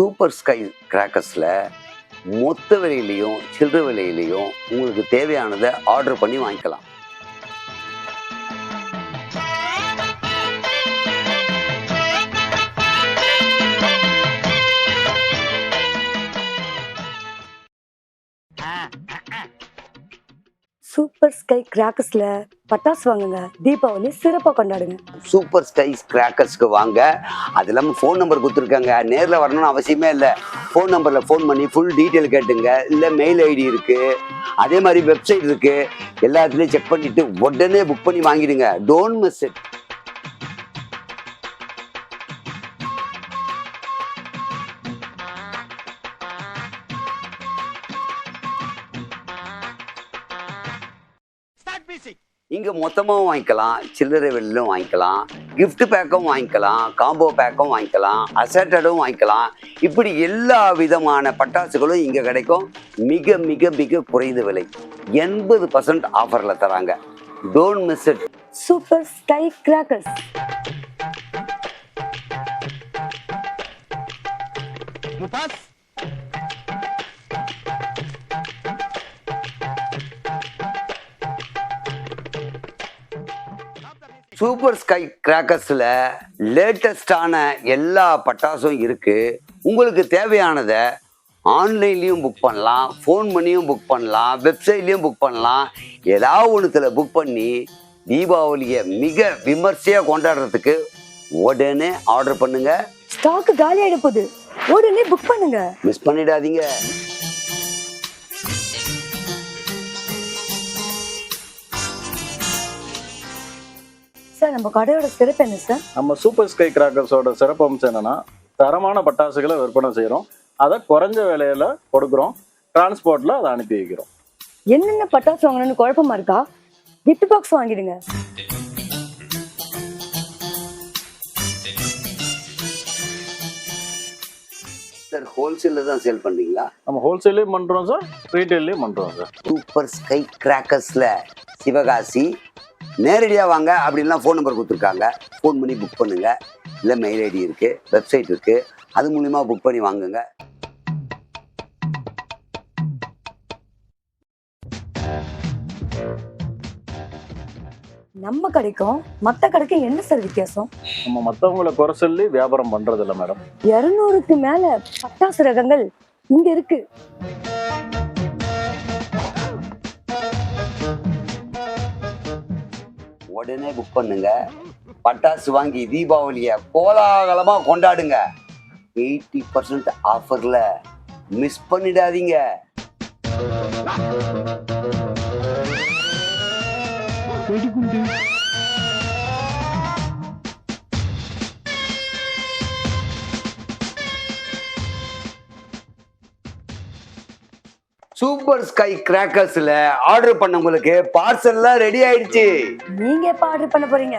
Super sky கிராக்கர்ஸில் மொத்த விலையிலையும் சில்லறை விலையிலையும் உங்களுக்கு தேவையானதை ஆர்டர் பண்ணி வாங்கிக்கலாம். சூப்பர் ஸ்கை கிராக்கர்ஸ்ல பட்டாசு வாங்குங்க. தீபாவளி சிறப்பாக கொண்டாடுங்க. சூப்பர் ஸ்கைஸ் கிராக்கர்ஸ்க்கு வாங்க. அது இல்லாமல் ஃபோன் நம்பர் கொடுத்துருக்காங்க. நேரில் வரணும்னு அவசியமே இல்லை. ஃபோன் நம்பரில் ஃபோன் பண்ணி ஃபுல் டீட்டெயில் கேட்டுங்க. இல்லை மெயில் ஐடி இருக்குது அதே மாதிரி வெப்சைட் இருக்குது எல்லாத்துலேயும் செக் பண்ணிவிட்டு உடனே புக் பண்ணி வாங்கிடுங்க. டோன்ட் மிஸ் இட் இங்கே மொத்தமாகவும் வாங்கிக்கலாம் சில்லறை வெளிலும் வாங்கிக்கலாம் gift பேக்கும் வாங்கிக்கலாம் காம்போ பேக்கும் வாங்கிக்கலாம் அசட்டடும் வாங்கிக்கலாம். இப்படி எல்லா விதமான பட்டாசுகளும் இங்கே கிடைக்கும். மிக மிக மிக குறைந்த விலை. எண்பது பர்சன்ட் ஆஃபரில் தராங்க. Don't miss it super sky crackers Mubas super sky கிராக்கர்ஸில் லேட்டஸ்டான எல்லா பட்டாசும் இருக்குது உங்களுக்கு தேவையானதை ஆன்லைன்லேயும் புக் பண்ணலாம் ஃபோன் பண்ணியும் புக் பண்ணலாம் வெப்சைட்லேயும் புக் பண்ணலாம். ஏதாவது ஒன்றுத்தில் புக் பண்ணி தீபாவளியை மிக விமர்சையாக கொண்டாடுறதுக்கு உடனே ஆர்டர் பண்ணுங்க. ஸ்டாக் காலி ஆயிட போகுது. உடனே புக் பண்ணுங்க. மிஸ் பண்ணிடாதீங்க. சார் நம்ம கடையோட சிறப்பு என்ன சார்? நம்ம சூப்பர் ஸ்கை கிராக்கர்ஸோட சிறப்பம்சம் என்னன்னா தரமான பட்டாசுகளை விற்பனை செய்கிறோம் அதை குறைஞ்ச விலையில கொடுக்குறோம். டிரான்ஸ்போர்ட்ல அதை அனுப்பி வைக்கிறோம். என்னென்ன பட்டாசு வாங்கணும்னு குழப்பமா இருக்கா? Gift பாக்ஸ் வாங்கிடுங்க. சார் ஹோல்சேலில் தான் சேல் பண்ணுறீங்களா நம்ம ஹோல்சேலையும் பண்றோம் சார் ரீட்டைல்லையும் பண்றோம் சார் சூப்பர் ஸ்கை கிராக்கர்ஸில் சிவகாசி நேரடியாக வாங்க அப்படின்லாம் ஃபோன் நம்பர் கொடுத்துருக்காங்க. ஃபோன் பண்ணி புக் பண்ணுங்க. இல்லை மெயில் ஐடி இருக்குது வெப்சைட் இருக்குது அது மூலிமா புக் பண்ணி வாங்குங்க. நம்ம கடைக்கும் மத்த கடைக்கும் என்ன சார் வித்தியாசம்? நம்ம மற்றவங்களை குறை சொல்லி வியாபாரம் பண்றது இல்லை மேடம் இருநூறுக்கு மேல பட்டாசு ரகங்கள் இங்க இருக்கு. உடனே புக் பண்ணுங்க. பட்டாசு வாங்கி தீபாவளியை கோலாகலமாக கொண்டாடுங்க. எயிட்டி பர்சன்ட் ஆஃபரில் மிஸ் பண்ணிடாதீங்க. சூப்பர் ஸ்கை கிராக்கர்ஸ்ல ஆர்டர் பண்ணவங்களுக்கு பார்சல்லாம் ரெடி ஆயிடுச்சு. நீங்க எப்ப ஆர்டர் பண்ண போறீங்க?